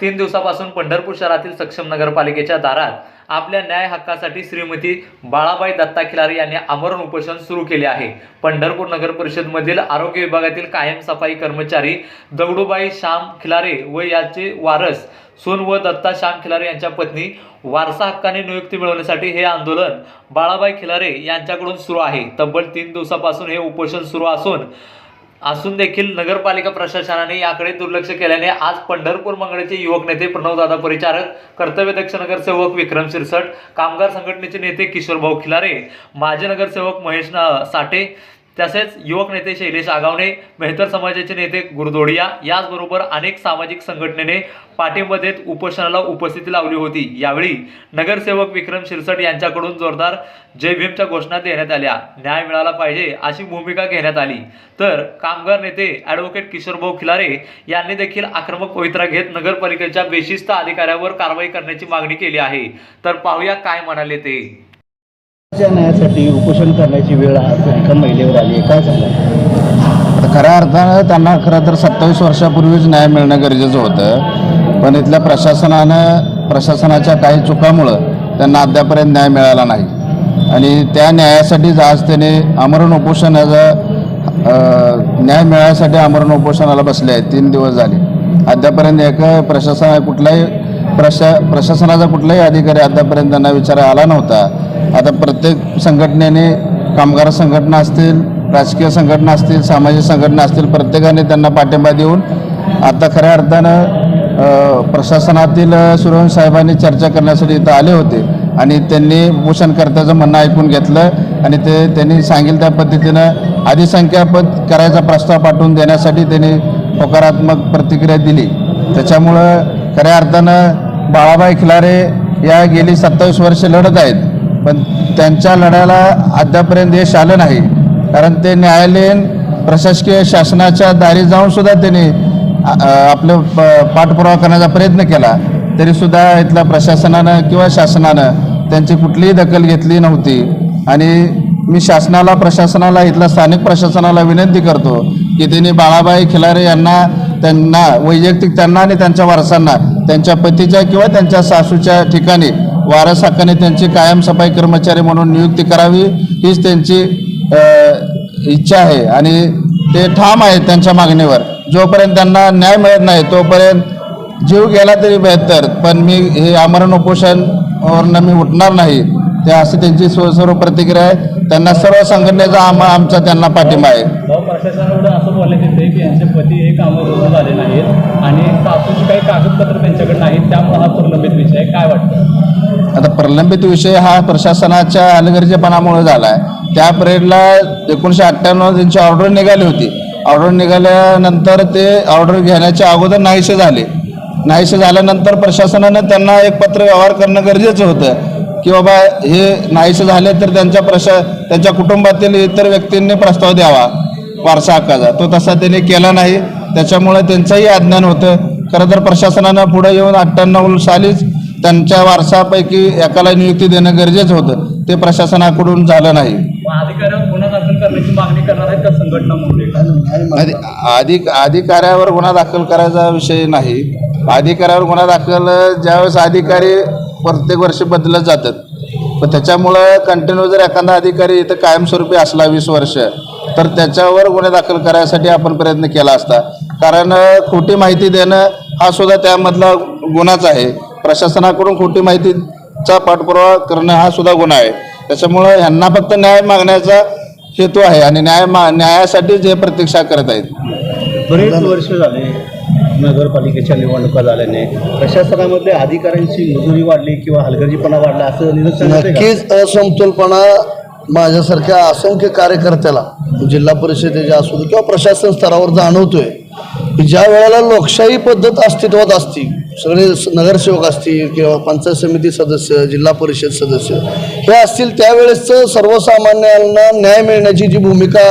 तीन दिवसापासून पंढरपूर शहरातील सक्षम नगरपालिकेच्या दारात आपल्या न्याय हक्कासाठी श्रीमती बाळाबाई दत्ता खिलारे यांनी आमरण उपोषण सुरू केले आहे. पंढरपूर नगर परिषदमधील आरोग्य विभागातील कायम सफाई कर्मचारी दगडूबाई श्याम खिलारे व याचे वारस सोन व दत्ता श्याम खिलारे यांच्या पत्नी वारसा हक्काने नियुक्ती मिळवण्यासाठी हे आंदोलन बाळाबाई खिलारे यांच्याकडून सुरू आहे. तब्बल तीन दिवसापासून हे उपोषण सुरू असून असून देखील नगरपालिका प्रशासनाने याकडे दुर्लक्ष केल्याने आज पंढरपूर मंगळचे युवक नेते प्रणवदादा परिचारक कर्तव्यदक्ष नगरसेवक विक्रम शिरसट कामगार संघटनेचे नेते किशोरभाऊ खिलारे माजी नगरसेवक महेश साठे तसेच युवक नेते शैलेश आगावणे मेहतर समाजाचे नेते गुरदोडिया याचबरोबर अनेक सामाजिक संघटनेने पाठिंबा देत उपोषणाला उपस्थिती लावली होती. यावेळी नगरसेवक विक्रम शिरसट यांच्याकडून जोरदार जय भीमच्या घोषणा देण्यात आल्या. न्याय मिळाला पाहिजे अशी भूमिका घेण्यात आली. तर कामगार नेते ॲडव्होकेट किशोरभाऊ खिलारे यांनी देखील आक्रमक पवित्रा घेत नगरपालिकेच्या बेशिस्त अधिकाऱ्यावर कारवाई करण्याची मागणी केली आहे. तर पाहूया काय म्हणाले ते. न्यायासाठी उपोषण करण्याची वेळ आज एका महिलेवर आली. आहे काय झालं? तर खऱ्या अर्थानं त्यांना खरं तर सत्तावीस वर्षापूर्वीच न्याय मिळणं गरजेचं होतं. पण इथल्या प्रशासनानं प्रशासनाच्या काही चुकामुळं त्यांना अद्यापर्यंत न्याय मिळाला नाही. आणि त्या न्यायासाठीच आज त्याने आमरण उपोषणाचा न्याय मिळायसाठी आमरण उपोषणाला बसले आहेत तीन दिवस झाले. अद्यापर्यंत एक प्रशासन कुठलाही प्रशा प्रशासनाचा कुठलाही अधिकारी अद्यापर्यंत त्यांना विचार आला नव्हता. आता प्रत्येक संघटनेने कामगार संघटना असतील राजकीय संघटना असतील सामाजिक संघटना असतील प्रत्येकाने त्यांना पाठिंबा देऊन आता खऱ्या अर्थानं प्रशासनातील सुरवण साहेबांनी चर्चा करण्यासाठी इथं आले होते आणि त्यांनी भूषणकर्त्याचं म्हणणं ऐकून घेतलं आणि ते त्यांनी सांगेल त्या पद्धतीनं अधिसंख्यापद करायचा प्रस्ताव पाठवून देण्यासाठी त्यांनी होकारात्मक प्रतिक्रिया दिली. त्याच्यामुळं खऱ्या अर्थानं बाळाबाई खिलारे या गेली सत्तावीस वर्ष लढत आहेत. पण त्यांच्या लढ्याला अद्यापर्यंत यश आलं नाही. कारण ते न्यायालयीन प्रशासकीय शासनाच्या दारी जाऊनसुद्धा त्यांनी आपलं प- पाठपुरावा करण्याचा प्रयत्न केला. तरीसुद्धा इथल्या प्रशासनानं किंवा शासनानं त्यांची कुठलीही दखल घेतली नव्हती. आणि मी शासनाला प्रशासनाला इथल्या स्थानिक प्रशासनाला विनंती करतो की त्यांनी बाळाबाई खिलारे यांना त्यांना वैयक्तिक त्यांना आणि त्यांच्या वारसांना त्यांच्या पतीच्या किंवा त्यांच्या सासूच्या ठिकाणी वारसाकाने त्यांची कायम सफाई कर्मचारी म्हणून नियुक्ती करावी हीच त्यांची इच्छा आहे. आणि ते ठाम आहेत त्यांच्या मागणीवर. जोपर्यंत त्यांना न्याय मिळत नाही तोपर्यंत जीव गेला तरी बेहतर पण मी हे आमरण उपोषणवरनं मी उठणार नाही. ते अशी त्यांची सर्व प्रतिक्रिया आहे. त्यांना सर्व संघटनेचा आम आमचा त्यांना पाठिंबा आहे. प्रशासनाकडे असं बोलण्यात येते की यांचे पती हे कामावरून झाले नाहीत आणि सासूची काही कागदपत्र त्यांच्याकडे नाहीत त्यामुळे हा प्रलंबित विषय. काय वाटतं? आता प्रलंबित विषय हा प्रशासनाच्या हलगर्जेपणामुळे झाला आहे त्या पिरियडला एकोणीसशे अठ्ठ्याण्णव त्यांची ऑर्डर निघाली होती. ऑर्डर निघाल्यानंतर ते ऑर्डर घेण्याच्या अगोदर नाहीसे झाले. नाहीसे झाल्यानंतर प्रशासनानं त्यांना एक पत्र व्यवहार करणं गरजेचं होतं. की बाबा हे नाहीसे झाले तर त्यांच्या प्रशा त्यांच्या कुटुंबातील इतर व्यक्तींनी प्रस्ताव द्यावा वारसा हक्काचा. तो तसा त्यांनी केला नाही. त्याच्यामुळे त्यांचंही अज्ञान होतं. खरं तर प्रशासनानं पुढे येऊन अठ्ठ्याण्णव सालीच त्यांच्या वारसापैकी एकाला नियुक्ती देणं गरजेचं होतं. ते प्रशासनाकडून झालं नाही. अधिक अधिकाऱ्यावर गुन्हा दाखल करायचा विषय नाही. अधिकाऱ्यावर गुन्हा दाखल ज्यावेळेस अधिकारी प्रत्येक वर्षी बदलत जातात. पण त्याच्यामुळं कंटिन्यू जर एखादा अधिकारी इथं कायमस्वरूपी असला वीस वर्ष तर त्याच्यावर गुन्हे दाखल करायसाठी आपण प्रयत्न केला असता. कारण खोटी माहिती देणं हा सुद्धा त्यामधला गुन्हाच आहे. प्रशासनाकडून खोटी माहितीचा पाठपुरावा करणं हा सुद्धा गुन्हा आहे. त्याच्यामुळं ह्यांना फक्त न्याय मागण्याचा हेतू आहे आणि न्याय मा न्यायासाठी जे प्रतीक्षा करत आहेत. बरेच वर्ष झाले. नगरपालिकेच्या निवडणुका झाल्याने प्रशासनामध्ये अधिकाऱ्यांची मजुरी वाढली किंवा हलगर्जीपणा वाढला असं निरीक्षण नक्कीच असमतोलपणा माझ्यासारख्या असंख्य कार्यकर्त्याला जिल्हा परिषदेच्या असू दे किंवा प्रशासन स्तरावर जाणवतोय की ज्या वेळेला लोकशाही पद्धत अस्तित्वात असती सगळे नगरसेवक असतील किंवा पंचायत समिती सदस्य जिल्हा परिषद सदस्य हे असतील त्यावेळेसचं सर्वसामान्यांना न्याय मिळण्याची जी भूमिका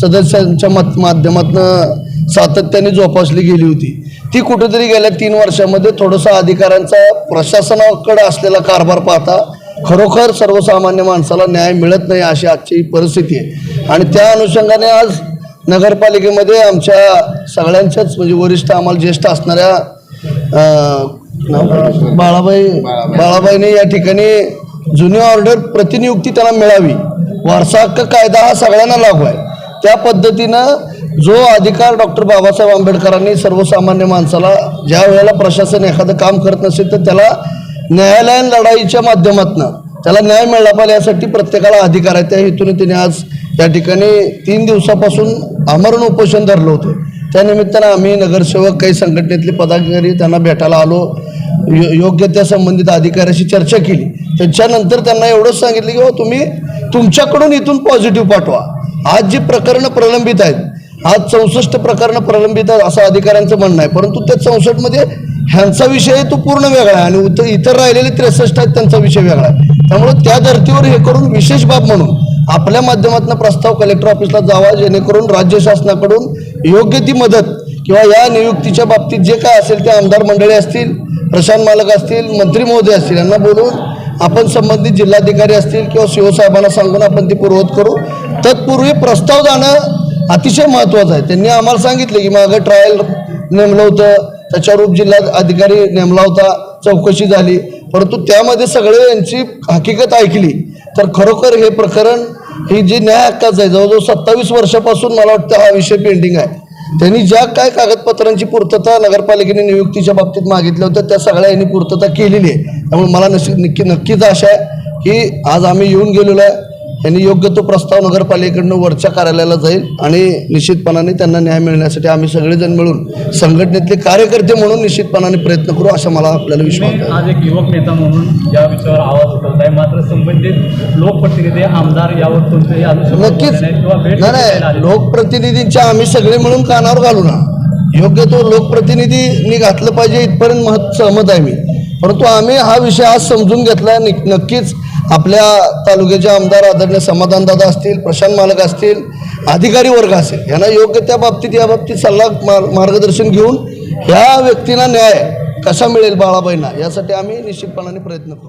सदस्यांच्या मत माध्यमातून सातत्याने जोपासली गेली होती. ती कुठेतरी गेल्या तीन वर्षामध्ये थोडंसं अधिकाऱ्यांचा प्रशासनाकडे असलेला कारभार पाहता खरोखर सर्वसामान्य माणसाला न्याय मिळत नाही अशी आजची परिस्थिती आहे. आणि त्या अनुषंगाने आज नगरपालिकेमध्ये आमच्या सगळ्यांच्याच म्हणजे वरिष्ठ आम्हाला ज्येष्ठ असणाऱ्या? बाळाबाई. बाळाबाईने या ठिकाणी जुनी ऑर्डर प्रतिनियुक्ती त्यांना मिळावी. वारसा हक्क कायदा हा सगळ्यांना लागू आहे. त्या पद्धतीनं जो अधिकार डॉक्टर बाबासाहेब आंबेडकरांनी सर्वसामान्य माणसाला ज्या वेळेला प्रशासन एखादं काम करत नसेल तर त्याला न्यायालयीन लढाईच्या माध्यमातून त्याला न्याय मिळाला पाहिजे यासाठी प्रत्येकाला अधिकार आहे. त्या हेतूने तिने आज या ठिकाणी तीन दिवसापासून आमरण उपोषण धरलं होतं. त्यानिमित्तानं आम्ही नगरसेवक काही संघटनेतले पदाधिकारी त्यांना भेटायला आलो. यो योग्य त्या संबंधित अधिकाऱ्याशी चर्चा केली. त्याच्यानंतर त्यांना एवढंच सांगितलं की हो तुम्ही तुमच्याकडून इथून पॉझिटिव्ह पाठवा. आज जी प्रकरणं प्रलंबित आहेत आज चौसष्ट प्रकरणं प्रलंबित असं अधिकाऱ्यांचं म्हणणं आहे. परंतु त्या चौसष्टमध्ये ह्यांचा विषय तो पूर्ण वेगळा आहे आणि उत- इतर राहिलेले त्रेसष्ट आहेत त्यांचा विषय वेगळा आहे. त्यामुळे त्या धर्तीवर हे करून विशेष बाब म्हणून आपल्या माध्यमातून प्रस्ताव कलेक्टर ऑफिसला जावा जेणेकरून राज्य शासनाकडून योग्य ती मदत किंवा या नियुक्तीच्या बाबतीत जे काय असेल ते आमदार मंडळी असतील प्रशांत मालक असतील मंत्री महोदय असतील यांना बोलून आपण संबंधित जिल्हाधिकारी असतील किंवा सीओ साहेबांना सांगून आपण ती पूर्वत करू. तत्पूर्वी प्रस्ताव जाणं अतिशय महत्त्वाचं आहे. त्यांनी आम्हाला सांगितलं की मागं ट्रायल नेमलं होतं. त्याच्यावर उपजिल्हा अधिकारी नेमला होता. चौकशी झाली. परंतु त्यामध्ये सगळे यांची हकीकत ऐकली. तर खरोखर हे प्रकरण ही जी न्याय हक्काचं आहे जवळजवळ सत्तावीस वर्षापासून मला वाटतं हा विषय पेंडिंग आहे. त्यांनी ज्या काय कागदपत्रांची पूर्तता नगरपालिकेने नियुक्तीच्या बाबतीत मागितल्या होत्या त्या सगळ्या यांनी पूर्तता केलेली आहे. त्यामुळे मला नशी नक्की नक्कीच आशा आहे की आज आम्ही येऊन गेलेलो आहे. यांनी योग्य तो प्रस्ताव नगरपालिकेकडनं वरच्या कार्यालयाला जाईल आणि निश्चितपणाने त्यांना न्याय मिळण्यासाठी आम्ही सगळेजण मिळून संघटनेतले कार्यकर्ते म्हणून निश्चितपणाने प्रयत्न करू असा मला आपल्याला विश्वास आहे. आज एक युवक नेता म्हणून या विषयावर आवाज उठवत आहे मात्र संबंधित लोकप्रतिनिधी आमदार यावर शब्द नक्कीच. नाही नाही लोकप्रतिनिधींच्या आम्ही सगळे मिळून कानावर घालू ना. योग्य तो लोकप्रतिनिधींनी घातलं पाहिजे इथपर्यंत महत् सहमत आहे मी. परंतु आम्ही हा विषय आज समजून घेतला. निक- नक्कीच आपल्या तालुक्याचे आमदार आदरणीय समाधानदादा असतील प्रशांत मालक असतील अधिकारी वर्ग असेल यांना योग्य त्या बाबतीत या बाबतीत सल्ला मार मार्गदर्शन घेऊन ह्या व्यक्तींना न्याय कसा मिळेल बाळाबाईंना यासाठी आम्ही निश्चितपणाने प्रयत्न करू.